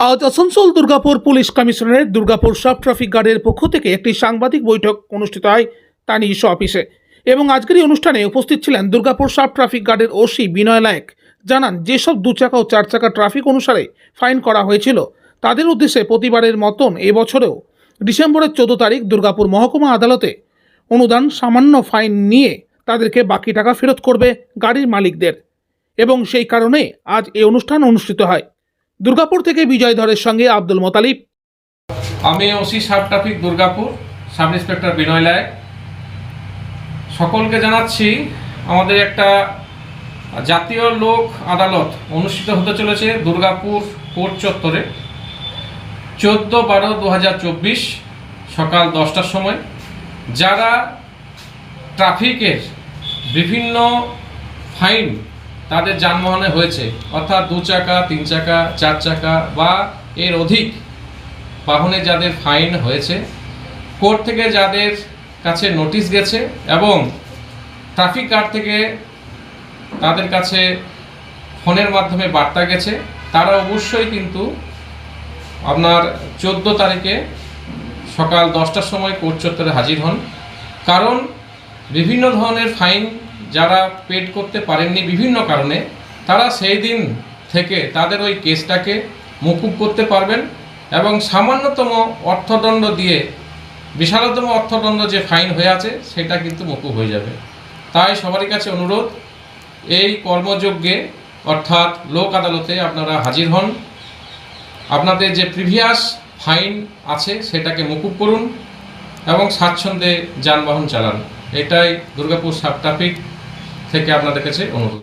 আজ আসানসোল দুর্গাপুর পুলিশ কমিশনারের Durgapur sub traffic গার্ডের পক্ষ থেকে একটি সাংবাদিক বৈঠক অনুষ্ঠিত হয় তার নিজস্ব অফিসে। এবং আজকের এই অনুষ্ঠানে উপস্থিত ছিলেন দুর্গাপুর সাব ট্রাফিক গার্ডের ওসি বিনয় লায়ক। জানান, যেসব দু চাকা ও চার চাকা ট্রাফিক অনুসারে ফাইন করা হয়েছিল, তাদের উদ্দেশ্যে প্রতিবারের মতন এবছরেও ডিসেম্বরের চোদ্দ তারিখ দুর্গাপুর মহকুমা আদালতে অনুদান সামান্য ফাইন নিয়ে তাদেরকে বাকি টাকা ফেরত করবে গাড়ির মালিকদের। এবং সেই কারণে আজ এই অনুষ্ঠান অনুষ্ঠিত হয়। দুর্গাপুর থেকে বিজয় ধরের সঙ্গে আব্দুল মোতালিব। আমি OC sub traffic Durgapur, sub inspector Binoy Layek. সকলকে জানাচ্ছি, আমাদের একটা জাতীয় লোক আদালত অনুষ্ঠিত হতে চলেছে দুর্গাপুর কোর্ট চত্বরে চোদ্দ বারো দু সকাল দশটার সময়। যারা ট্রাফিকের বিভিন্ন ফাইন তাদের যানবাহনে হয়েছে। অর্থাৎ দু চাকা, তিন চাকা, চার চাকা বা এর অধিক বাহনে যাদের ফাইন হয়েছে। কোর্ট থেকে যাদের কাছে নোটিশ গেছে এবং ট্রাফিক গার্ড থেকে তাদের কাছে ফোনের মাধ্যমে বার্তা গেছে, তারা অবশ্যই কিন্তু আপনার চোদ্দ তারিখে সকাল দশটার সময় কোর্ট চত্বরে হাজির হন। কারণ বিভিন্ন ধরনের ফাইন যারা পেড করতে পারেননি বিভিন্ন কারণে, তারা সেই দিন থেকে তাদের ওই কেসটাকে মকুব করতে পারবেন এবং সামান্যতম অর্থদণ্ড দিয়ে, বিশালতম অর্থদণ্ড যে ফাইন হয়ে আছে, সেটা কিন্তু মকুব হয়ে যাবে। তাই সবারই কাছে অনুরোধ, এই কর্মযজ্ঞে, অর্থাৎ লোক আদালতে আপনারা হাজির হন। আপনাদের যে প্রিভিয়াস ফাইন আছে, সেটাকে মকুব করুন এবং স্বাচ্ছন্দ্যে যানবাহন চালান। এটাই দুর্গাপুর সাব ট্রাফিক। থেকে আপনাদের কাছে অনুরোধ।